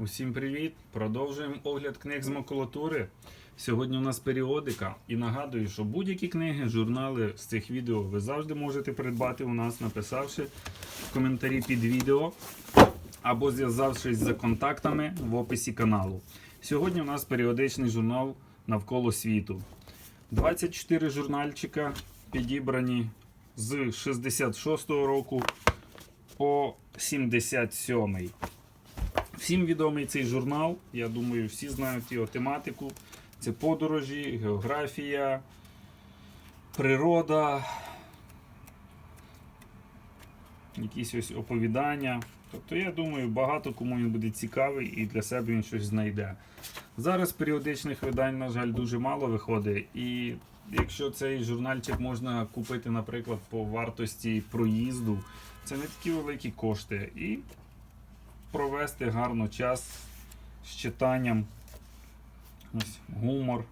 Усім привіт! Продовжуємо огляд книг з макулатури. Сьогодні у нас періодика. І нагадую, що будь-які книги, журнали з цих відео ви завжди можете придбати у нас, написавши в коментарі під відео або зв'язавшись за контактами в описі каналу. Сьогодні у нас періодичний журнал навколо світу. 24 журнальчика підібрані з 66-го року по 77-й. Всім відомий цей журнал. Я думаю, всі знають його тематику. Це подорожі, географія, природа, якісь ось оповідання. Тобто, я думаю, багато кому він буде цікавий і для себе він щось знайде. Зараз періодичних видань, на жаль, дуже мало виходить. І якщо цей журнальчик можна купити, наприклад, по вартості проїзду, це не такі великі кошти. І провести гарно час з читанням. Ось гумор,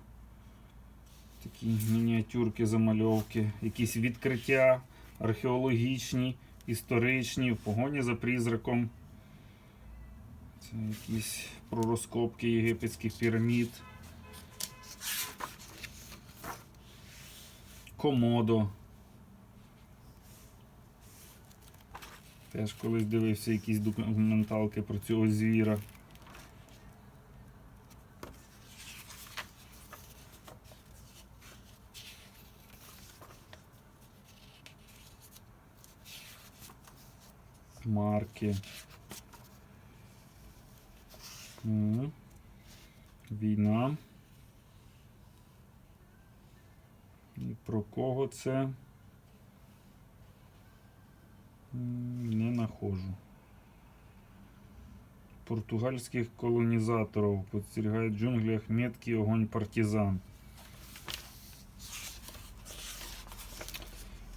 такі мініатюрки, замальовки, якісь відкриття археологічні, історичні, в погоні за призраком. Це якісь про розкопки єгипетських пірамід. Комодо. Теж колись дивився якісь документалки про цього звіра. Марки. Війна. І про кого це? Не нахожу. Португальських колонізаторів підстерігають в джунглях меткий огонь партизан.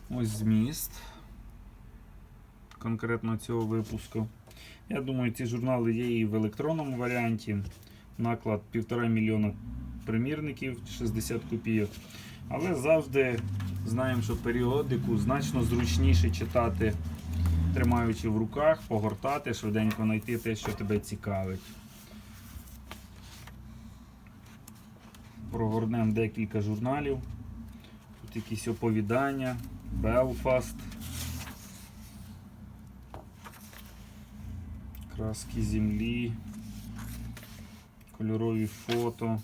Ось зміст конкретно цього випуску. Я думаю, ці журнали є і в електронному варіанті. Наклад 1,5 мільйона примірників, 60 копійок. Але завжди знаємо, що періодику значно зручніше читати, тримаючи в руках, погортати, швиденько знайти те, що тебе цікавить. Прогорнемо декілька журналів. Тут якісь оповідання, Белфаст. Краски землі, кольорові фото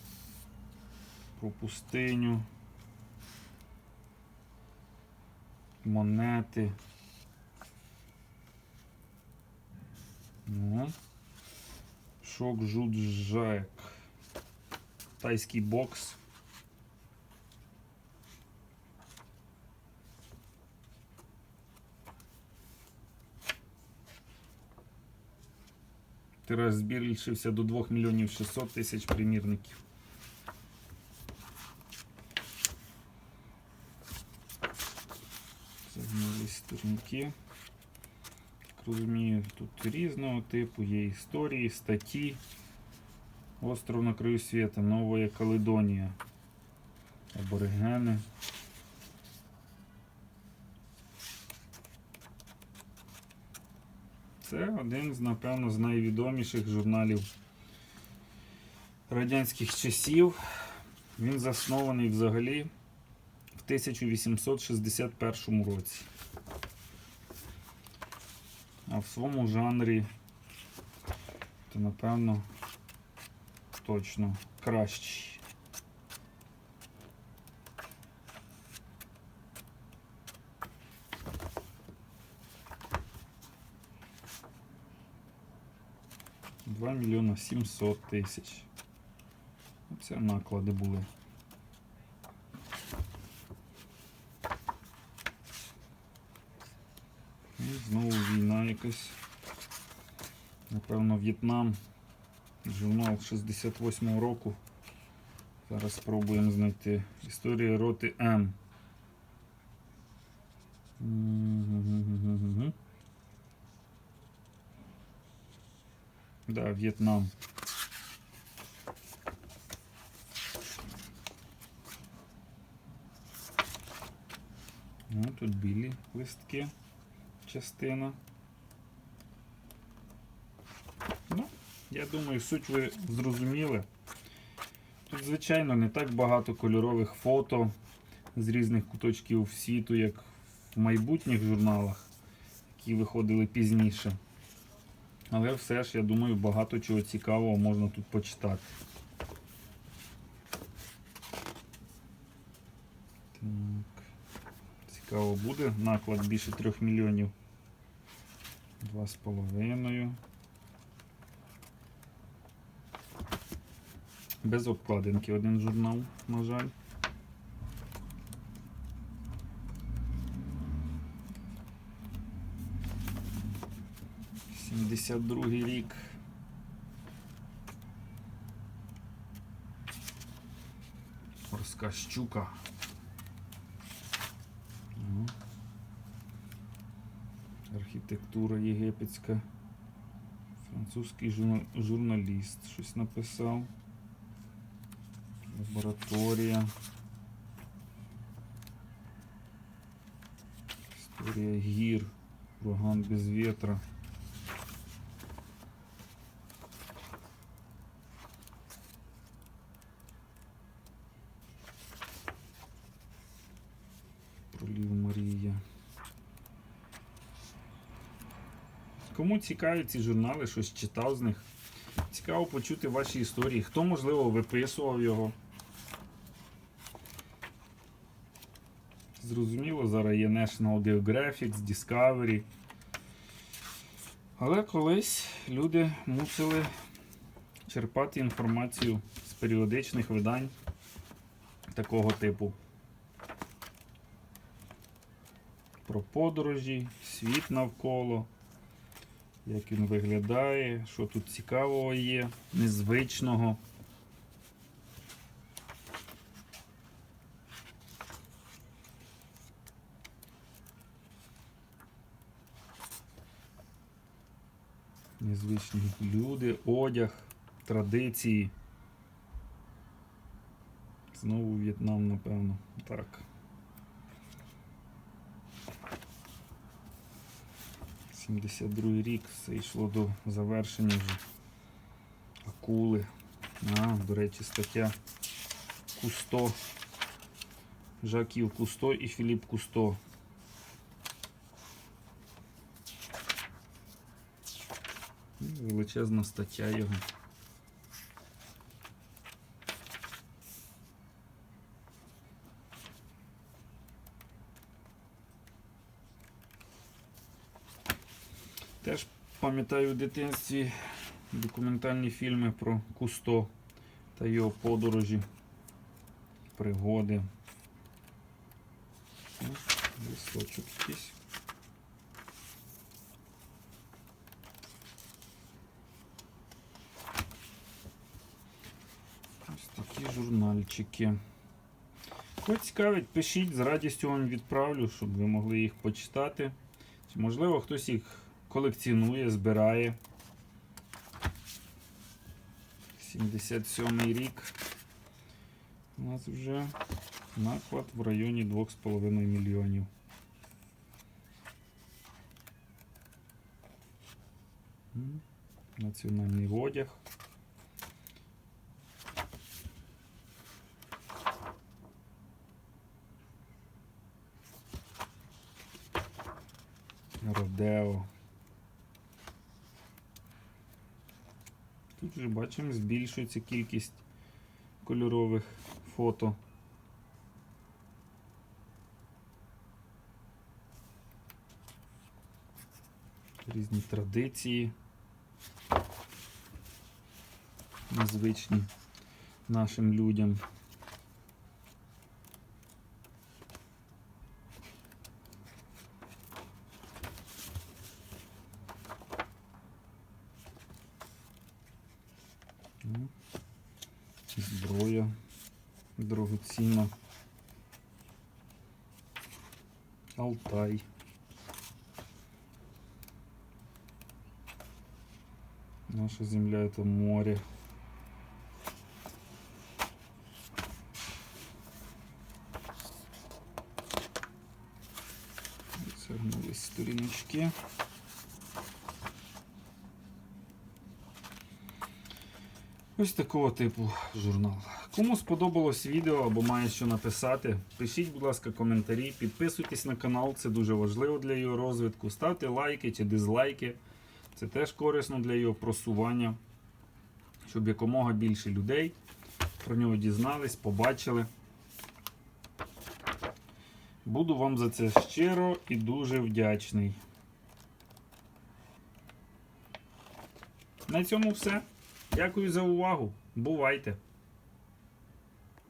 про пустиню, монети. Ну. Шок жуджак. Тайський бокс. Тираж збільшився до 2 мільйонів 600 тисяч примірників. Загнулись сторінки. Розумію, тут різного типу, є історії, статті. Остров на краю світу, Нова Каледонія. Аборигени. Це один з, напевно, з найвідоміших журналів радянських часів. Він заснований взагалі в 1861 році. А в своєму жанрі, то напевно точно кращий. Два мільйона сімсот тисяч. Це наклади були. І знову якась. Напевно, В'єтнам. Журнал 68-го року. Зараз спробуємо знайти. Історія роти М. Да, В'єтнам. Ну, тут білі листки, частина. Ну, Я думаю, суть ви зрозуміли. Тут, звичайно, не так багато кольорових фото з різних куточків світу, як в майбутніх журналах, які виходили пізніше. Але все ж, я думаю, багато чого цікавого можна тут почитати. Так. Цікаво буде. Наклад більше 3 мільйонів. Два з половиною. Без обкладинки один журнал, на жаль. Сімдесят другий рік. Морська щука. Ну. Архітектура єгипетська. Французький журналіст щось написав. Лабораторія. Історія гір. Ураган без вітра. Пролів Марія. Кому цікаві ці журнали, щось читав з них. Цікаво почути ваші історії. Хто, можливо, виписував його. Зрозуміло, зараз є National Geographic, Discovery. Але колись люди мусили черпати інформацію з періодичних видань такого типу. Про подорожі, світ навколо, як він виглядає, що тут цікавого є, незвичного. Незвичні люди, одяг, традиції. Знову В'єтнам, напевно. Так. Сімдесят другий рік все йшло до завершення вже. Акули. А, до речі, стаття Кусто. Жаків Кусто і Філіп Кусто. Величезна стаття його. Теж пам'ятаю в дитинстві документальні фільми про Кусто та його подорожі, пригоди. О, Листочок якийсь. Ось такі журнальчики. Кого цікавить, пишіть, з радістю вам відправлю, щоб ви могли їх почитати. Чи, можливо, хтось їх колекціонує, збирає. 77 рік. У нас вже наклад в районі 2,5 мільйонів. Національний одяг. Родео. Тут вже бачимо, збільшується кількість кольорових фото. Різні традиції. Незвичні нашим людям. Дорогоцінна. Алтай. Наша земля это море. Согнулись сторіночки. Ось такого типу журнал. Кому сподобалось відео або має що написати, пишіть, будь ласка, коментарі, підписуйтесь на канал, це дуже важливо для його розвитку. Ставте лайки чи дизлайки. Це теж корисно для його просування, щоб якомога більше людей про нього дізнались, побачили. Буду вам за це щиро і дуже вдячний. На цьому все. Дякую за увагу. Бувайте!